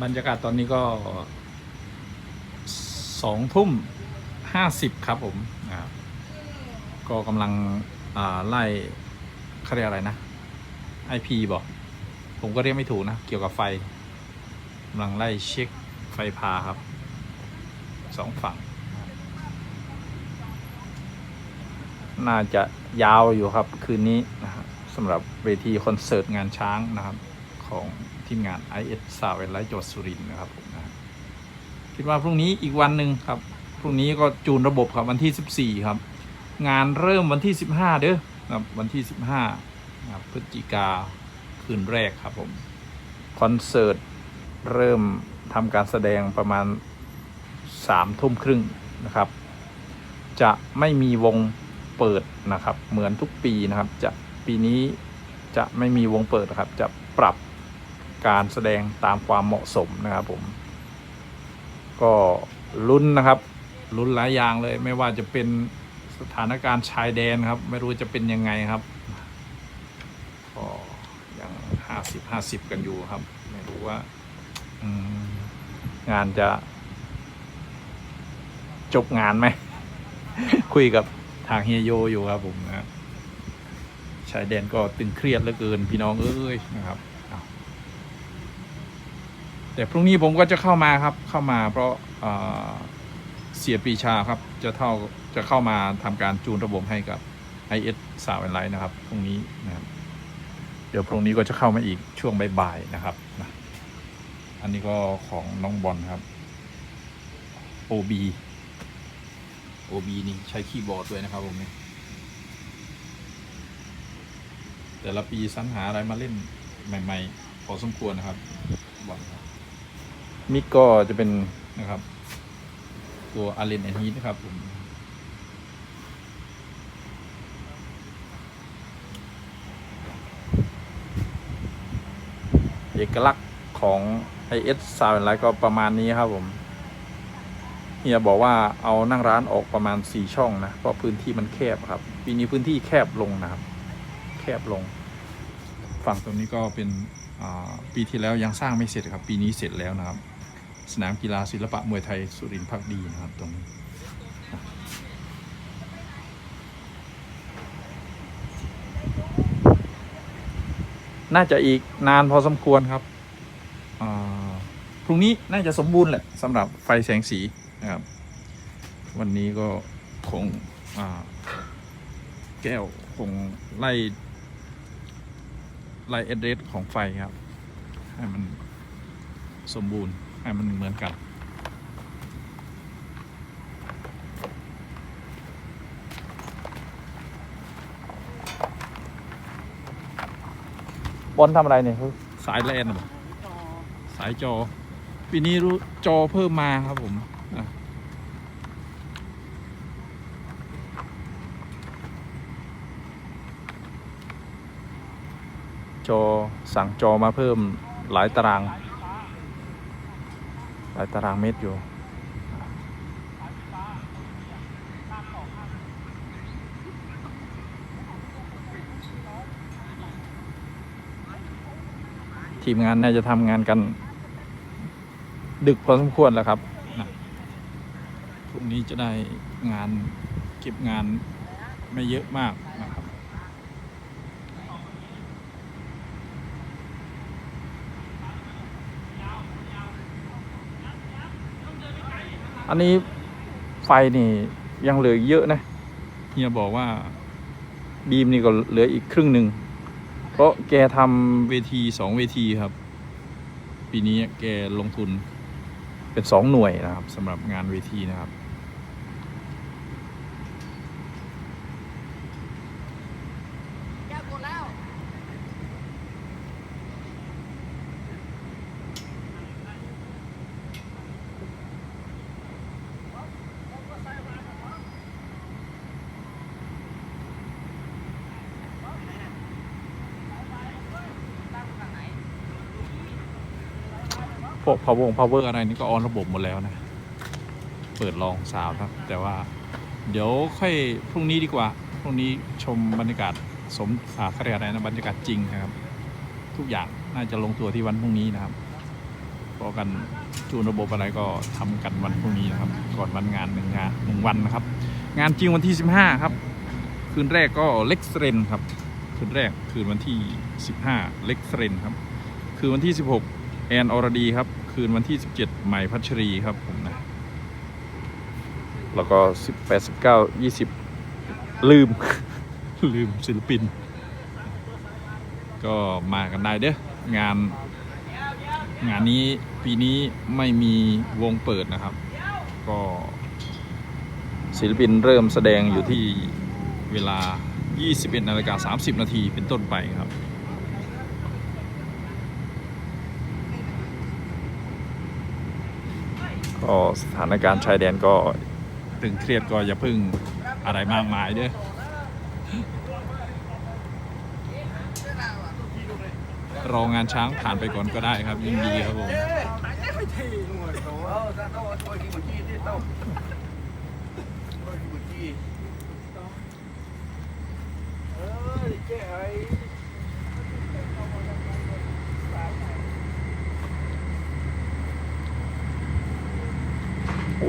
บรรยากาศตอนนี้ก็สองทุ่มห้าสิบครับผมนะครับก็กำลังไล่เขาเรียกอะไรนะ IP บอก ผมก็เรียกไม่ถูกนะ เกี่ยวกับไฟกำลังไล่เช็คไฟพาครับสองฝั่ง น่าจะยาวอยู่ครับคืนนี้นะครับสำหรับเวทีคอนเสิร์ตงานช้างนะครับของ ทีมงาน IS สาวเอไลท์จดสุรินนะครับผมนะคิดว่าพรุ่งนี้อีกวันหนึ่งครับ พรุ่งนี้ก็จูนระบบครับวันที่ 14 ครับ งานเริ่มวันที่ 15 เด้อครับวันที่ 15นะครับพฤศจิกาคืนแรกครับผมคอนเสิร์ตเริ่มทำการแสดงประมาณ3ทุ่มครึ่งนะครับ จะไม่มีวงเปิดนะครับ เหมือนทุกปีนะครับ จะปีนี้จะไม่มีวงเปิดนะครับ จะปรับ การแสดงตามความเหมาะสมนะครับผม ก็ลุ้นนะครับลุ้นหลายอย่างเลย ไม่ว่าจะเป็นสถานการณ์ชายแดนครับ ไม่รู้จะเป็นยังไงครับก็ยังห้าสิบห้าสิบกันอยู่ครับ ไม่รู้ว่างานจะจบงานไหม คุยกับทางเฮียโยอยู่ครับผมนะชายแดนก็ตึงเครียดเหลือเกินพี่น้องเอ้ยนะครับ แต่พรุ่งนี้ผมก็จะเข้ามาครับเข้ามาเพราะเอ่อเสียปีชาครับจะเท่าจะเข้ามาทำการจูนระบบให้กับ IS สาวนไลน์นะครับพรุ่งนี้นะครับเดี๋ยวพรุ่งนี้ก็จะเข้ามาอีกช่วงบ่ายๆนะครับนะอันนี้ก็ของน้องบอลครับ OB OB นี่ใช้คีย์บอร์ดด้วยนะครับผมนี่แต่ละปีสรรหาอะไรมาเล่นใหม่ ๆ พอสมควรนะครับบอลครับ มิกก็จะเป็นนะครับ ตัวอารีนแอนฮีนะครับผมเอกลักษณ์ของ IS Sound Light ก็ประมาณนี้ครับผมเฮียบอกว่าเอานั่งร้านออกประมาณ 4 ช่องนะ เพราะพื้นที่มันแคบครับปีนี้พื้นที่แคบลงนะครับ แคบลง ฝั่งตรงนี้ก็เป็นปีที่แล้วยังสร้างไม่เสร็จครับ ปีนี้เสร็จแล้วนะครับ สนามกีฬาศิลปะมวยไทยสุรินทร์พักดีนะครับตรงนี้น่าจะอีกนานพอสมควรครับพรุ่งนี้น่าจะสมบูรณ์แหละสำหรับไฟแสงสีนะครับ วันนี้ก็คงแก้วคงไล่ไล่เอเดรสของไฟครับ ให้มันสมบูรณ์ ให้มันเหมือนกันบอลทำอะไรเนี่ยสายแลนเหรอสายจอปีนี้รู้จอเพิ่มมาครับผมอะจอสั่งจอมาเพิ่มหลายตาราง หลายตารางเมตรอยู่ทีมงานน่าจะทำงานกัน ดึกพอสมควรแล้วครับนะพรุ่งนี้จะได้งานเก็บงานไม่เยอะมากนะครับ อันนี้ไฟนี่ยังเหลือเยอะนะเฮียบอกว่าบีมนี่ก็เหลืออีกครึ่งหนึ่งเพราะแกทำเวทีสองเวทีครับ ปีนี้แกลงทุนเป็นสองหน่วยนะครับสำหรับงานเวทีนะครับ แก้วกดแล้ว พาวก power power อะไรนี่ก็ออนระบบหมดแล้วนะ เปิดลองสาวครับ แต่ว่าเดี๋ยวค่อยพรุ่งนี้ดีกว่า พรุ่งนี้ชมบรรยากาศสมอ่าเขาเรียกอะไรนะบรรยากาศจริงนะครับ ทุกอย่างน่าจะลงตัวที่วันพรุ่งนี้นะครับวก็กันจูนระบบอะไรก็ทำกันวันพรุ่งนี้นะครับ ก่อนวันงานหนึ่งงานหนึ่งวันนะครับ งานจริงวันที่ 15 ครับ คืนแรกก็เล็กเรนครับ คืนแรกคืนวันที่ 15 เล็กเรนครับ คืนวันที่ 16 แอนอรดีครับ คืนวันที่ 17ใหม่พัชรีครับผมนะ แล้วก็ 18 19 20 ลืม ลืมศิลปิน ก็มากันได้เด้องาน งานนี้ปีนี้ไม่มีวงเปิดนะครับ ก็ศิลปินเริ่มแสดงอยู่ที่เวลา 21นาฬิกา30 นาทีเป็นต้นไปครับ ก็สถานการณ์ชายแดนก็ตึงเครียดก็อย่าพึ่งอะไรมากมายเด้อรองานช้างผ่านไปก่อนก็ได้ครับยิ่งดีครับผม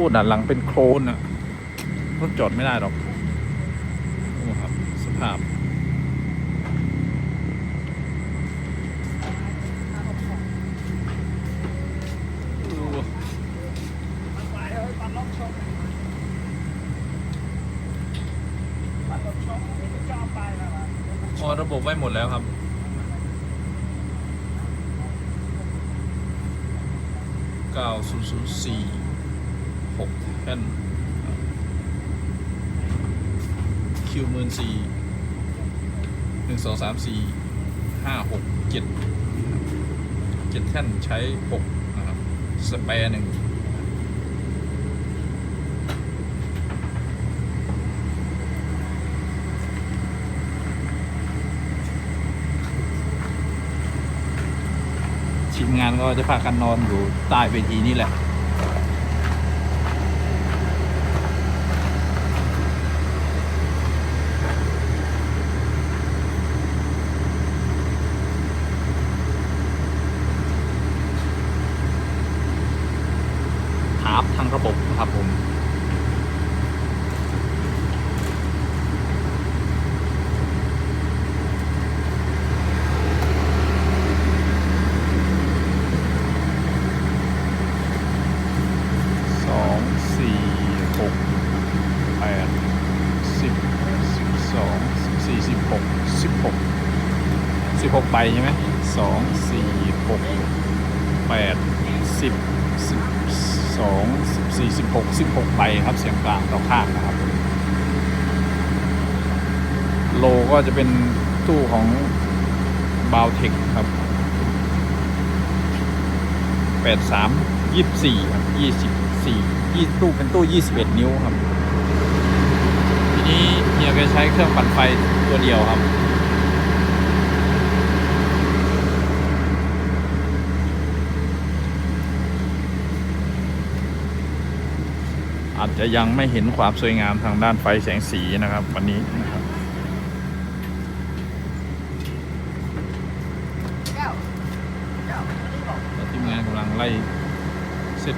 อ้ด้านหลังเป็นโคลนอะรถจอดไม่ได้หรอกโอ้ครับ สภาพ พอระบบไว้หมดแล้วครับเก้าศูนย์ศูนย์สี่หกแท่นคิวหมื่นสี่หนึ่งสองสามสี่ห้าหกเจ็ดเจ็ดแท่นใช้หกนะครับสแปร์หนึ่งทีมงานก็จะพากันนอนอยู่ใต้เวทีนี่แหละ ถามทางระบบนะครับผม สองสี่หกแปดสิบสิบสองสิบสี่สิบหกสิบหกสิบห กใบใช่ไหมสองสี่หกแปดสิบสิบสองสิบสี่สิบหกสิบหกใบครับ เสียงกลางต่อข้างนะครับ โลก็จะเป็นตู้ของบาวเทคครับแปดสามยี่สี่ครับยี่สิบสี่ยี่ตู้เป็นตู้ยี่สิบเอ็ดนิ้วครับ ทีนี้เฮียก็ใช้เครื่องปั่นไฟตัวเดียวครับ อาจจะยังไม่เห็นความสวยงามทางด้านไฟแสงสีนะครับ วันนี้นะครับ Kéo. Kéo, đi vào. แล้วทีมงานกำลังไล่เสร็จ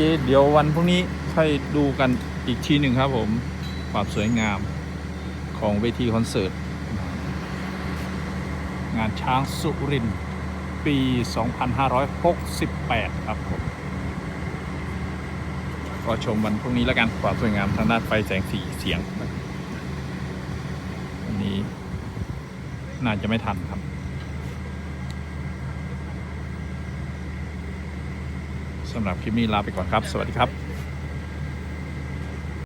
เคเดี๋ยววันพรุ่งนี้ค่อยดูกันอีกทีหนึ่งครับผมความสวยงามของเวทีคอนเสิร์ต งานช้างสุรินทร์ปี 2568 ครับผมก็ชมวันพรุ่งนี้แล้วกันความสวยงามทางด้านไฟแสงสีเสียงวันนี้น่าจะไม่ทันครับำหรับคลิปนี้ลาไปก่อนครับ สวัสดีครับ